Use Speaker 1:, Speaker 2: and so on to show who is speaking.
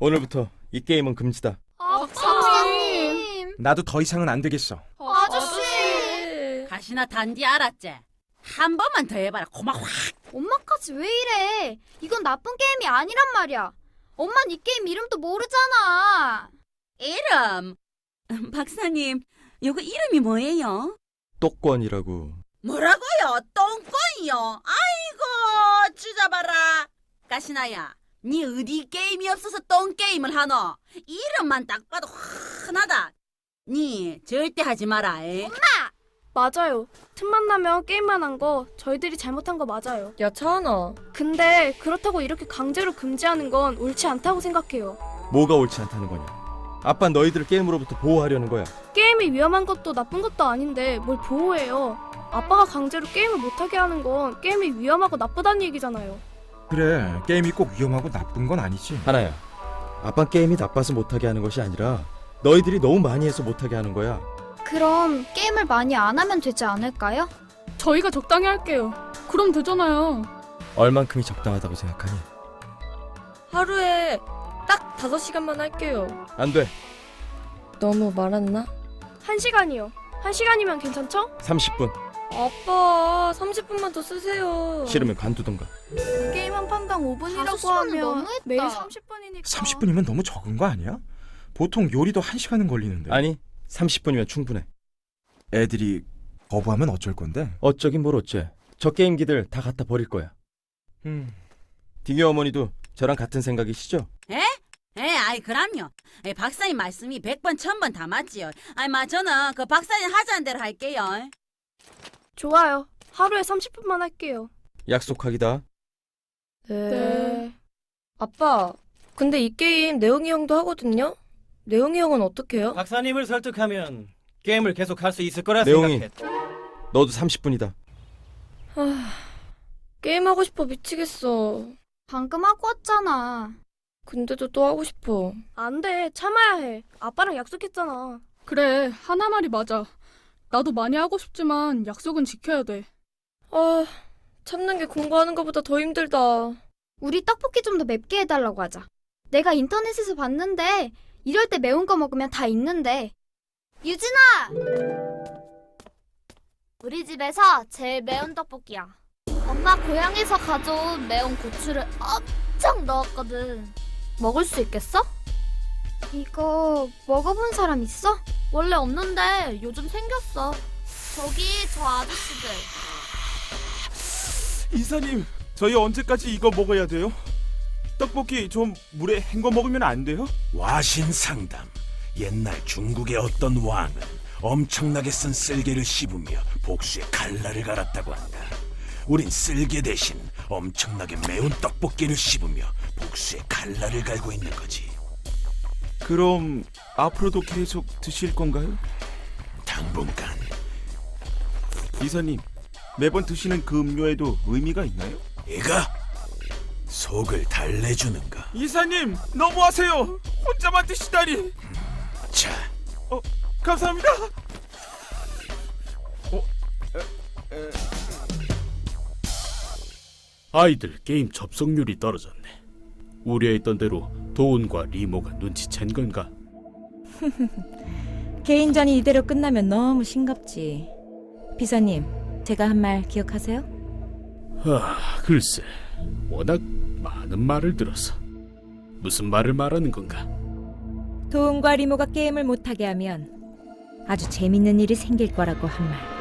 Speaker 1: 오늘부터 이 게임은 금지다.
Speaker 2: 박사님.
Speaker 3: 나도 더 이상은 안 되겠어.
Speaker 2: 아저씨.
Speaker 4: 가시나 단디 알았지? 한 번만 더 해봐라. 고마 확.
Speaker 2: 엄마까지 왜 이래? 이건 나쁜 게임이 아니란 말이야. 엄만 이 게임 이름도 모르잖아.
Speaker 4: 이름
Speaker 5: 박사님, 요거 이름이 뭐예요?
Speaker 1: 똑권이라고.
Speaker 4: 뭐라고요? 똥꼬이요. 아이고 찢어봐라. 가시나야, 니 어디 게임이 없어서 똥 게임을 하노? 이름만 딱 봐도 환하다. 니 절대 하지 마라. 에.
Speaker 6: 맞아요. 틈만 나면 게임만 한 거 저희들이 잘못한 거 맞아요.
Speaker 7: 야, 차은아.
Speaker 6: 근데 그렇다고 이렇게 강제로 금지하는 건 옳지 않다고 생각해요.
Speaker 1: 뭐가 옳지 않다는 거냐? 아빠 너희들을 게임으로부터 보호하려는 거야.
Speaker 6: 게임이 위험한 것도 나쁜 것도 아닌데 뭘 보호해요. 아빠가 강제로 게임을 못하게 하는 건 게임이 위험하고 나쁘다는 얘기잖아요.
Speaker 3: 그래, 게임이 꼭 위험하고 나쁜 건 아니지.
Speaker 1: 하나야. 아빠 게임이 나빠서 못하게 하는 것이 아니라 너희들이 너무 많이 해서 못하게 하는 거야.
Speaker 2: 그럼 게임을 많이 안 하면 되지 않을까요?
Speaker 8: 저희가 적당히 할게요. 그럼 되잖아요.
Speaker 1: 얼만큼이 적당하다고 생각하니?
Speaker 7: 하루에 딱 5시간만 할게요.
Speaker 1: 안 돼.
Speaker 7: 너무 말았나?
Speaker 6: 한 시간이요. 한 시간이면 괜찮죠?
Speaker 1: 30분.
Speaker 7: 아빠, 30분만 더 쓰세요.
Speaker 1: 싫으면 관두던가.
Speaker 6: 게임 한 판당 5분이라고
Speaker 2: 다섯 시간은
Speaker 6: 하면
Speaker 2: 너무했다.
Speaker 6: 매일 30분이니까
Speaker 3: 30분이면 너무 적은 거 아니야? 보통 요리도 1시간은 걸리는데.
Speaker 1: 아니, 30분이면 충분해.
Speaker 3: 애들이 거부하면 어쩔 건데?
Speaker 1: 어쩌긴 뭘 어째. 저 게임기들 다 갖다 버릴 거야.
Speaker 3: 음.
Speaker 1: 딩이 어머니도 저랑 같은 생각이시죠?
Speaker 4: 에, 아이 그럼요. 에, 박사님 말씀이 백번천번다 맞지요. 아이 마 저는 그 박사님 하자는 대로 할게요.
Speaker 6: 좋아요. 하루에 30분만 할게요.
Speaker 1: 약속하기다.
Speaker 7: 네. 아빠, 근데 이 게임 내용이 형도 하거든요? 내용이 형은 어떻게 해요?
Speaker 9: 박사님을 설득하면 게임을 계속 할 수 있을 거라
Speaker 1: 내용이-
Speaker 9: 생각했.
Speaker 1: 너도 30분이다.
Speaker 7: 게임하고 싶어 미치겠어.
Speaker 2: 방금 하고 왔잖아.
Speaker 7: 근데도 또 하고 싶어.
Speaker 6: 안 돼. 참아야 해. 아빠랑 약속했잖아.
Speaker 8: 그래, 하나 말이 맞아. 나도 많이 하고 싶지만 약속은 지켜야 돼.
Speaker 7: 아, 참는 게 공부하는 것보다 더 힘들다.
Speaker 2: 우리 떡볶이 좀 더 맵게 해달라고 하자. 내가 인터넷에서 봤는데 이럴 때 매운 거 먹으면 다 익는데. 유진아! 우리 집에서 제일 매운 떡볶이야. 엄마 고향에서 가져온 매운 고추를 엄청 넣었거든. 먹을 수 있겠어? 이거 먹어본 사람 있어? 원래 없는데 요즘 생겼어. 저기 저 아저씨들.
Speaker 10: 이사님, 저희 언제까지 이거 먹어야 돼요? 떡볶이 좀 물에 헹궈 먹으면 안 돼요?
Speaker 11: 와신상담. 옛날 중국의 어떤 왕은 엄청나게 쓴 쓸개를 씹으며 복수의 칼날을 갈았다고 한다. 우린 쓸개 대신 엄청나게 매운 떡볶이를 씹으며 복수의 칼날을 갈고 있는 거지.
Speaker 10: 그럼 앞으로도 계속 드실 건가요?
Speaker 11: 당분간
Speaker 10: 이사님, 매번 드시는 그 음료에도 의미가 있나요?
Speaker 11: 이가 속을 달래주는 거.
Speaker 10: 이사님, 너무하세요. 혼자만 드시다니.
Speaker 11: 자,
Speaker 10: 감사합니다.
Speaker 12: 아이들 게임 접속률이 떨어졌네. 우려했던 대로 도운과 리모가 눈치챈 건가?
Speaker 5: 개인전이 이대로 끝나면 너무 싱겁지. 비서님, 제가 한 말 기억하세요?
Speaker 12: 아, 글쎄. 워낙 많은 말을 들어서 무슨 말을 말하는 건가?
Speaker 5: 도움과 리모가 게임을 못하게 하면 아주 재밌는 일이 생길 거라고 한 말.